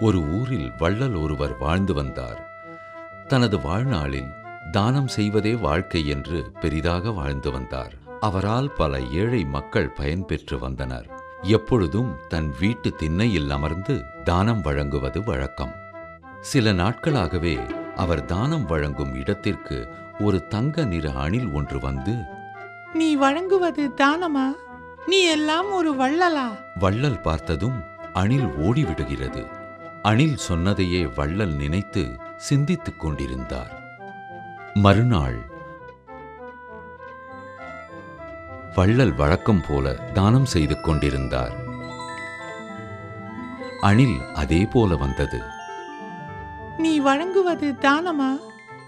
ஒரு ஊரில் வள்ளல் ஒருவர் வாழ்ந்து வந்தார். தனது வாழ்நாளில் தானம் செய்வதே வாழ்க்கை என்று பெரிதாக வாழ்ந்து வந்தார். அவரால் பல ஏழை மக்கள் பயன்பெற்று வந்தனர். எப்பொழுதும் தன் வீட்டு திண்ணையில் அமர்ந்து தானம் வழங்குவது வழக்கம். சில நாட்களாகவே அவர் தானம் வழங்கும் இடத்திற்கு ஒரு தங்க நிற அணில் ஒன்று வந்து நீ வழங்குவது தானமா? நீ எல்லாம் ஒரு வள்ளலா? வள்ளல் பார்த்ததும் அணில் ஓடிவிடுகிறது. அணில் சொன்னதையே வள்ளல் நினைத்து சிந்தித்துக் கொண்டிருந்தார். மறுநாள் வள்ளல் வழக்கம் போல தானம் செய்து கொண்டிருந்தார். அணில் அதே போல வந்தது. நீ வழங்குவது தானமா?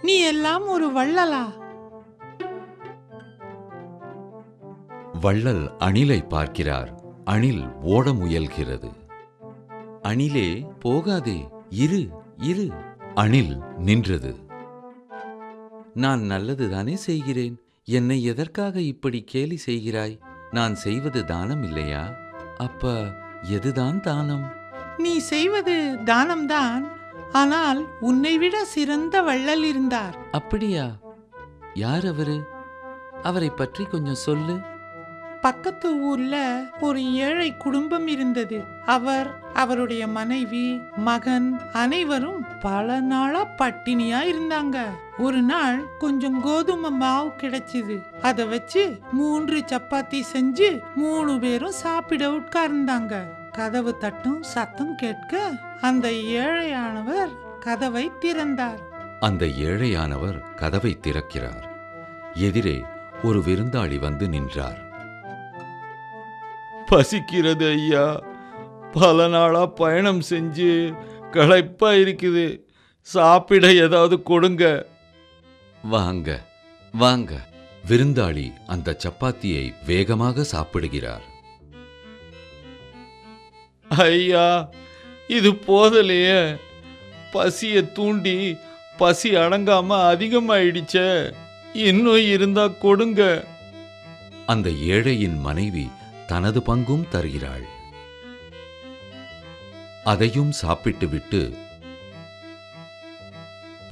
நீ எல்லாம் ஒரு வள்ளலா? வள்ளல் அணிலை பார்க்கிறார். அணில் ஓட முயல்கிறது. அணிலே போகாதே இரு இரு. அணில் நின்றது. நான் நல்லதுதானே செய்கிறேன்? என்னை எதற்காக இப்படி கேலி செய்கிறாய்? நான் செய்வது தானம் இல்லையா? அப்ப எதுதான் தானம்? நீ செய்வது தானம்தான். ஆனால் உன்னை விட சிறந்த வள்ளல் இருந்தார். அப்படியா? யார் அவரு? அவரை பற்றி கொஞ்சம் சொல்லு. பக்கத்து ஊர்ல ஒரு ஏழை குடும்பம் இருந்தது. அவர் அவருடைய மனைவி மகன் அனைவரும் பல நாளா பட்டினியா இருந்தாங்க. ஒரு நாள் கொஞ்சம் கோதுமை மாவு கிடைச்சது. அதை வச்சு மூன்று சப்பாத்தி செஞ்சு மூணு பேரும் சாப்பிட உட்கார்ந்தாங்க. கதவு தட்டும் சத்தம் கேட்க அந்த ஏழையானவர் கதவை திறந்தார். அந்த ஏழையானவர் கதவை திறக்கிறார். எதிரே ஒரு விருந்தாளி வந்து நின்றார். பசிக்கிறது ஐயா. பல நாளா பயணம் செஞ்சு களைப்பா இருக்குது. சாப்பிட ஏதாவது கொடுங்க. வாங்க வாங்க. விருந்தாளி அந்த சப்பாத்தியை வேகமாக சாப்பிடுகிறார். ஐயா இது போதலையே. பசியை தூண்டி பசி அடங்காம அதிகமாயிடுச்சே. இன்னும் இருந்தா கொடுங்க. அந்த ஏழையின் மனைவி தனது பங்கும் தருகிறாள். அதையும் சாப்பிட்டுவிட்டு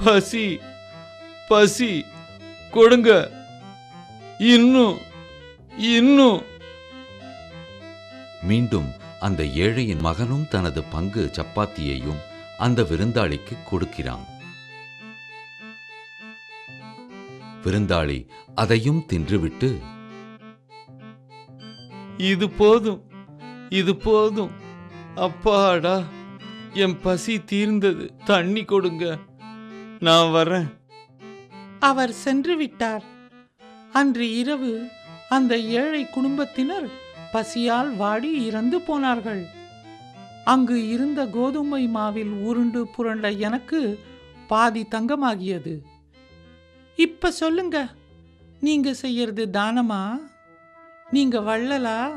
பசி பசி கொடுங்க. இன்னும் இன்னும். மீண்டும் அந்த ஏழையின் மகனும் தனது பங்கு சப்பாத்தியையும் அந்த விருந்தாளிக்கு கொடுக்கிறான். விருந்தாளி அதையும் தின்றுவிட்டு இது போதும் இது போதும். அப்பாடா என் பசி தீர்ந்தது. தண்ணி கொடுங்க. நான் வரேன். அவர் சென்று விட்டார். அன்று இரவு அந்த ஏழை குடும்பத்தினர் பசியால் வாடி இறந்து போனார்கள். அங்கு இருந்த கோதுமை மாவில் உருண்டு புரண்ட எனக்கு பாதி தங்கமாகியது. இப்ப சொல்லுங்க நீங்க செய்யறது தானமா? நீங்க வள்ளலா?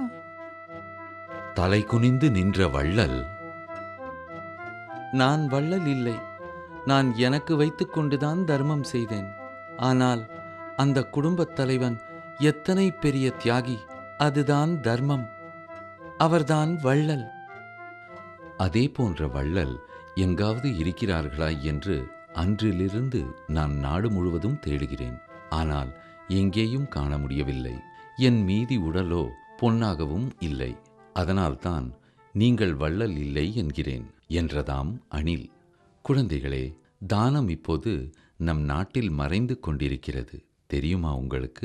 தலை குனிந்து நின்ற வள்ளல். நான் வள்ளல் இல்லை. நான் எனக்கு வைத்துக் கொண்டுதான் தர்மம் செய்தேன். ஆனால் அந்த குடும்பத் தலைவன் எத்தனை பெரிய தியாகி அதுதான் தர்மம். அவர்தான் வள்ளல். அதே போன்ற வள்ளல் எங்காவது இருக்கிறார்களா என்று அன்றிலிருந்து நான் நாடு முழுவதும் தேடுகிறேன். ஆனால் எங்கேயும் காண முடியவில்லை. என் மீதி உடலோ பொன்னாகவும் இல்லை. அதனால்தான் நீங்கள் வள்ளல் இல்லை என்கிறேன் என்றதாம் அணில். குழந்தைகளே தானம் இப்போது நம் நாட்டில் மறைந்து கொண்டிருக்கிறது. தெரியுமா உங்களுக்கு?